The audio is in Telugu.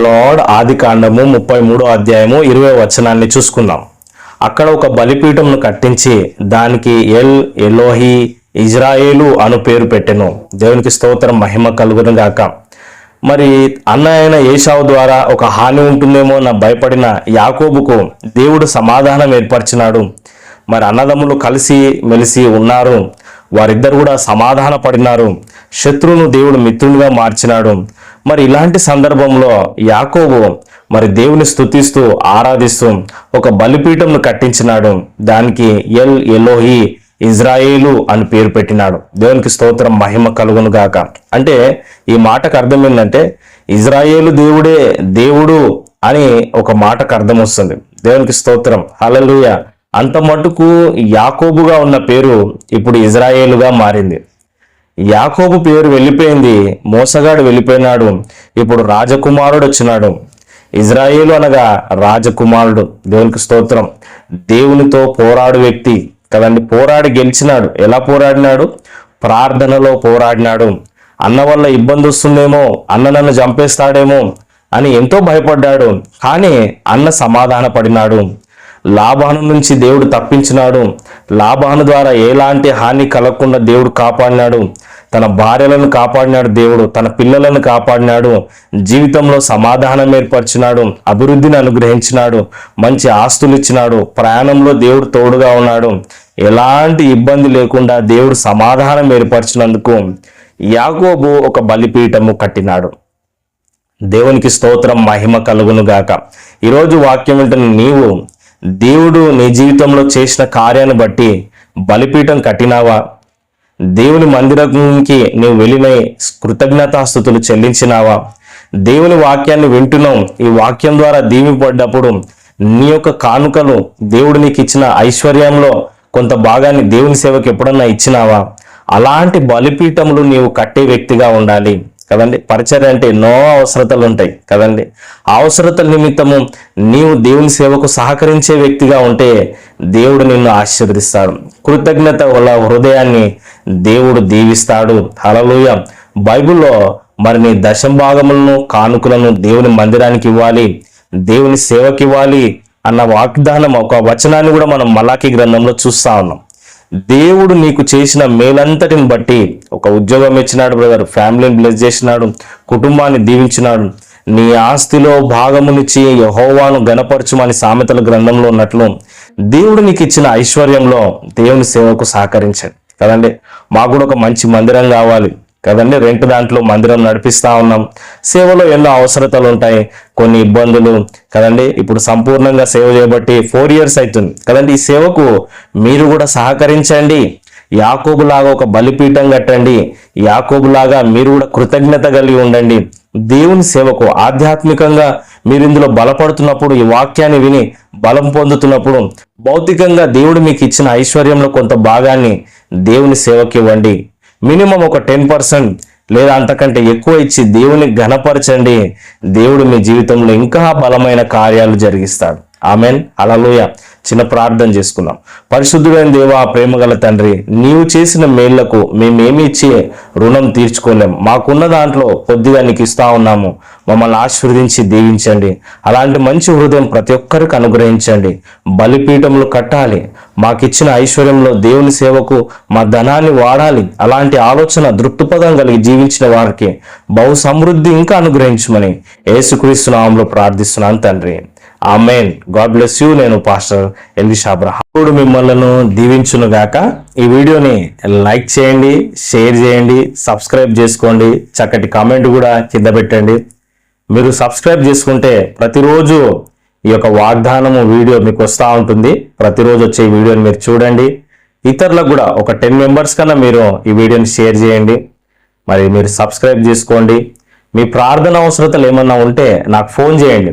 లార్డ్ ఆది కాండము ముప్పై మూడో అధ్యాయము ఇరవై వచనాన్ని చూసుకుందాం. అక్కడ ఒక బలిపీఠంను కట్టించి దానికి ఎల్ ఎలోహి ఇజ్రాయేలు అను పేరు పెట్టెను. దేవునికి స్తోత్రం మహిమ కలుగును గాక. మరి అన్న అయిన ఏషావు ద్వారా ఒక హాని ఉంటుందేమో నా భయపడిన యాకోబుకు దేవుడు సమాధానం ఏర్పరిచినాడు. మరి అన్నదమ్ములు కలిసి మెలిసి ఉన్నారు. వారిద్దరు కూడా సమాధాన పడినారు శత్రువును దేవుడు మిత్రునిగా మార్చినాడు. మరి ఇలాంటి సందర్భంలో యాకోబు మరి దేవుని స్తుతిస్తూ ఆరాధిస్తూ ఒక బలిపీఠంను కట్టించినాడు. దానికి ఎల్ ఎలోహి ఇజ్రాయేలు అని పేరు పెట్టినాడు. దేవునికి స్తోత్రం మహిమ కలుగును గాక. అంటే ఈ మాటకు అర్థం ఏంటంటే ఇజ్రాయేలు దేవుడే దేవుడు అని ఒక మాటకు అర్థం వస్తుంది. దేవునికి స్తోత్రం హలలుయ అంత మటుకు యాకోబుగా ఉన్న పేరు ఇప్పుడు ఇజ్రాయేలుగా మారింది. యాకోబు పేరు వెళ్ళిపోయింది మోసగాడు వెళ్ళిపోయినాడు ఇప్పుడు రాజకుమారుడు వచ్చినాడు. ఇజ్రాయేలు అనగా రాజకుమారుడు. దేవునికి స్తోత్రం. దేవునితో పోరాడు వ్యక్తి. కదండి పోరాడి గెలిచినాడు. ఎలా పోరాడినాడు? ప్రార్థనలో పోరాడినాడు. అన్న వల్ల ఇబ్బంది వస్తుందేమో అన్న నన్ను చంపేస్తాడేమో అని ఎంతో భయపడ్డాడు. కానీ అన్న సమాధాన పడినాడు. లాభాను నుంచి దేవుడు తప్పించినాడు. లాభాను ద్వారా ఎలాంటి హాని కలగకుండా దేవుడు కాపాడినాడు. తన భార్యలను కాపాడినాడు దేవుడు తన పిల్లలను కాపాడినాడు జీవితంలో సమాధానం ఏర్పరిచినాడు అభివృద్ధిని అనుగ్రహించినాడు మంచి ఆస్తులు ఇచ్చినాడు ప్రయాణంలో దేవుడు తోడుగా ఉన్నాడు. ఎలాంటి ఇబ్బంది లేకుండా దేవుడు సమాధానం ఏర్పరిచినందుకు యాగోబు ఒక బలిపీఠము కట్టినాడు. దేవునికి స్తోత్రం మహిమ కలుగును గాక. ఈరోజు వాక్యం వింటున్న నీవు దేవుడు నీ జీవితంలో చేసిన కార్యాన్ని బట్టి బలిపీఠం కట్టినావా? దేవుని మందిరంకి నీవు వెళ్ళిన కృతజ్ఞతాస్థుతులు చెల్లించినావా? దేవుని వాక్యాన్ని వింటున్నాం. ఈ వాక్యం ద్వారా దీవిపడ్డప్పుడు నీ యొక్క కానుకలు దేవుడు నీకు ఇచ్చిన ఐశ్వర్యంలో కొంత భాగాన్ని దేవుని సేవకు ఎప్పుడన్నా ఇచ్చినావా? అలాంటి బలిపీఠములు నీవు కట్టే వ్యక్తిగా ఉండాలి. కదండి? పరిచర్య అంటే ఎన్నో అవసరతలు ఉంటాయి కదండి? అవసరతల నిమిత్తము నీవు దేవుని సేవకు సహకరించే వ్యక్తిగా ఉంటే దేవుడు నిన్ను ఆశీర్వదిస్తాడు. కృతజ్ఞత వల్ల హృదయాన్ని దేవుడు దీవిస్తాడు. హలలుయ బైబిల్లో మరి నీ దశంభాగములను కానుకలను దేవుని మందిరానికి ఇవ్వాలి దేవుని సేవకి ఇవ్వాలి అన్న వాగ్దానం ఒక వచనాన్ని కూడా మనం మలాఖీ గ్రంథంలో చూస్తా ఉన్నాం. దేవుడు నీకు చేసిన మేలంతటిని బట్టి ఒక ఉద్యోగం ఇచ్చినాడు బ్రదర్ ఫ్యామిలీని బ్లెస్ చేసినాడు కుటుంబాన్ని దీవించినాడు. నీ ఆస్తిలో భాగమునిచ్చి యహోవాను గణపరచుమని సామెతల గ్రంథంలో ఉన్నట్లు దేవుడు నీకు ఇచ్చిన ఐశ్వర్యంలో దేవుని సేవకు సహకరించండి. కదండి? మాకు కూడా ఒక మంచి మందిరం కావాలి. కదండి? రెంట్ దాంట్లో మందిరం నడిపిస్తా ఉన్నాం. సేవలో ఎన్నో అవసరతలు ఉంటాయి. కొన్ని ఇబ్బందులు కదండి? ఇప్పుడు సంపూర్ణంగా సేవ చేయబట్టి ఫోర్ ఇయర్స్ అవుతుంది కదండి? ఈ సేవకు మీరు కూడా సహకరించండి. యాకోబులాగా ఒక బలిపీఠం కట్టండి. యాకోబులాగా మీరు కూడా కృతజ్ఞత కలిగి ఉండండి. దేవుని సేవకు ఆధ్యాత్మికంగా మీరు ఇందులో బలపడుతున్నప్పుడు ఈ వాక్యాన్ని విని బలం పొందుతున్నప్పుడు భౌతికంగా దేవుడు మీకు ఇచ్చిన ఐశ్వర్యంలో కొంత భాగాన్ని దేవుని సేవకి ఇవ్వండి. మినిమం ఒక టెన్ పర్సెంట్ లేదా అంతకంటే ఎక్కువ ఇచ్చి దేవుని ఘనపరచండి. దేవుడు మీ జీవితంలో ఇంకా బలమైన కార్యాలు జరిగిస్తాడు. ఆమెన్. అలలోయ చిన్న ప్రార్థన చేసుకుందాం. పరిశుద్ధుడైన దేవా ప్రేమగల తండ్రి నీవు చేసిన మేళ్ళకు మేమేమి ఇచ్చి రుణం తీర్చుకోలేం. మాకున్న దాంట్లో కొద్దిగా నీకు ఇస్తా ఉన్నాము. మమ్మల్ని ఆశీర్వదించి దీవించండి. అలాంటి మంచి హృదయం ప్రతి ఒక్కరికి అనుగ్రహించండి. బలిపీఠములు కట్టాలి. మాకిచ్చిన ఐశ్వర్యంలో దేవుని సేవకు మా ధనాన్ని వాడాలి. అలాంటి ఆలోచన దృక్పథం కలిగి జీవించిన వారికి బహు సమృద్ధి ఇంకా అనుగ్రహించమని యేసుక్రీస్తు నామంలో ప్రార్థిస్తున్నాను తండ్రి. ఆమెన్. God bless you. నేను పాస్టర్ ఎల్విష్ అబ్రహాం దేవుడు మిమ్మల్ని దీవించును గాక. ఈ వీడియోని లైక్ చేయండి షేర్ చేయండి సబ్స్క్రైబ్ చేసుకోండి. చక్కటి కామెంట్ కూడా కింద పెట్టండి. మీరు సబ్స్క్రైబ్ చేసుకుంటే ప్రతిరోజు ఈ యొక్క వాగ్దానము వీడియో మీకు వస్తూ ఉంటుంది. ప్రతిరోజు వచ్చే ఈ వీడియోని మీరు చూడండి. ఇతరులకు కూడా ఒక టెన్ మెంబర్స్ కన్నా మీరు ఈ వీడియోని షేర్ చేయండి. మరి మీరు సబ్స్క్రైబ్ చేసుకోండి. మీ ప్రార్థన అవసరతలు ఏమన్నా ఉంటే నాకు ఫోన్ చేయండి.